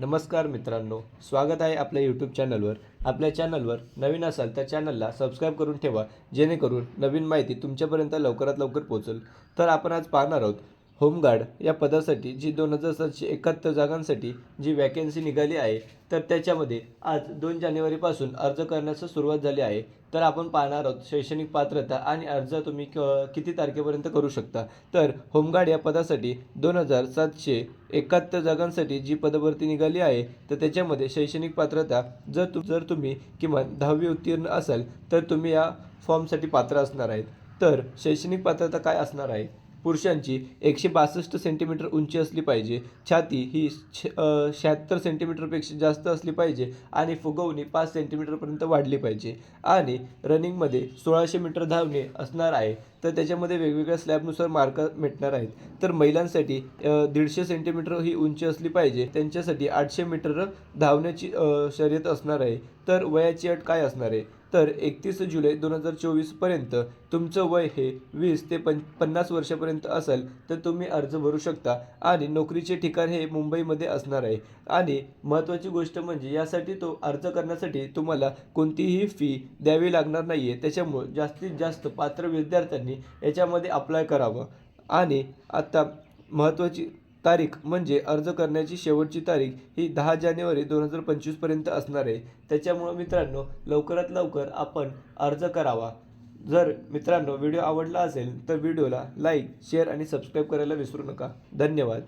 नमस्कार मित्रांनो स्वागत आहे आपल्या यूट्यूब चॅनलवर आपल्या चॅनलवर नवीन असाल तर चॅनलला सबस्क्राईब करून ठेवा जेणेकरून नवीन माहिती तुमच्यापर्यंत लवकरात लवकर पोहोचेल. तर आपण आज पाहणार आहोत होमगार्ड या पदासाठी जी दोन हजार सातशे एकाहत्तर जागांसाठी जी वॅकन्सी निघाली आहे तर त्याच्यामध्ये आज दोन जानेवारीपासून अर्ज करण्यास सुरुवात झाली आहे. तर आपण पाहणार आहोत शैक्षणिक पात्रता आणि अर्ज तुम्ही क किती तारखेपर्यंत करू शकता. तर होमगार्ड या पदासाठी दोन हजार सातशे एकाहत्तर जागांसाठी जी पदभरती निघाली आहे तर त्याच्यामध्ये शैक्षणिक पात्रता जर तु जर तुम्ही किमान दहावी उत्तीर्ण असाल तर तुम्ही या फॉर्मसाठी पात्र असणार आहेत. तर शैक्षणिक पात्रता काय असणार आहे? पुरुषांची एकशे बासष्ट सेंटीमीटर उंची असली पाहिजे. छाती ही छ शहात्तर सेंटीमीटरपेक्षा जास्त असली पाहिजे आणि फुगवणी पाच सेंटीमीटरपर्यंत वाढली पाहिजे. आणि रनिंगमध्ये सोळाशे मीटर धावणे असणार आहे. तर त्याच्यामध्ये वेगवेगळ्या स्लॅबनुसार मार्क भेटणार आहेत. तर महिलांसाठी दीडशे सेंटीमीटर ही उंची असली पाहिजे. त्यांच्यासाठी आठशे मीटर धावण्याची शर्यत असणार आहे. तर वयाची अट काय असणार आहे? तर एकतीस जुलै दोन हजार चोवीसपर्यंत तुमचं वय हे वीस ते पं पन्नास वर्षापर्यंत असेल तर तुम्ही अर्ज भरू शकता आणि नोकरीचे ठिकाण हे मुंबईमध्ये असणार आहे. आणि महत्त्वाची गोष्ट म्हणजे यासाठी तो अर्ज करण्यासाठी तुम्हाला कोणतीही फी द्यावी लागणार नाही आहे त्याच्यामुळं जास्तीत जास्त पात्र विद्यार्थ्यांनी याच्यामध्ये अप्लाय करावं. आणि आत्ता महत्त्वाची तारीख म्हणजे अर्ज करण्याची शेवटची तारीख ही दहा जानेवारी दोन हजार पंचवीसपर्यंत असणार आहे. त्याच्यामुळं मित्रांनो लवकरात लवकर आपण अर्ज करावा. जर मित्रांनो व्हिडिओ आवडला असेल तर व्हिडिओला लाईक शेअर आणि सबस्क्राईब करायला विसरू नका. धन्यवाद.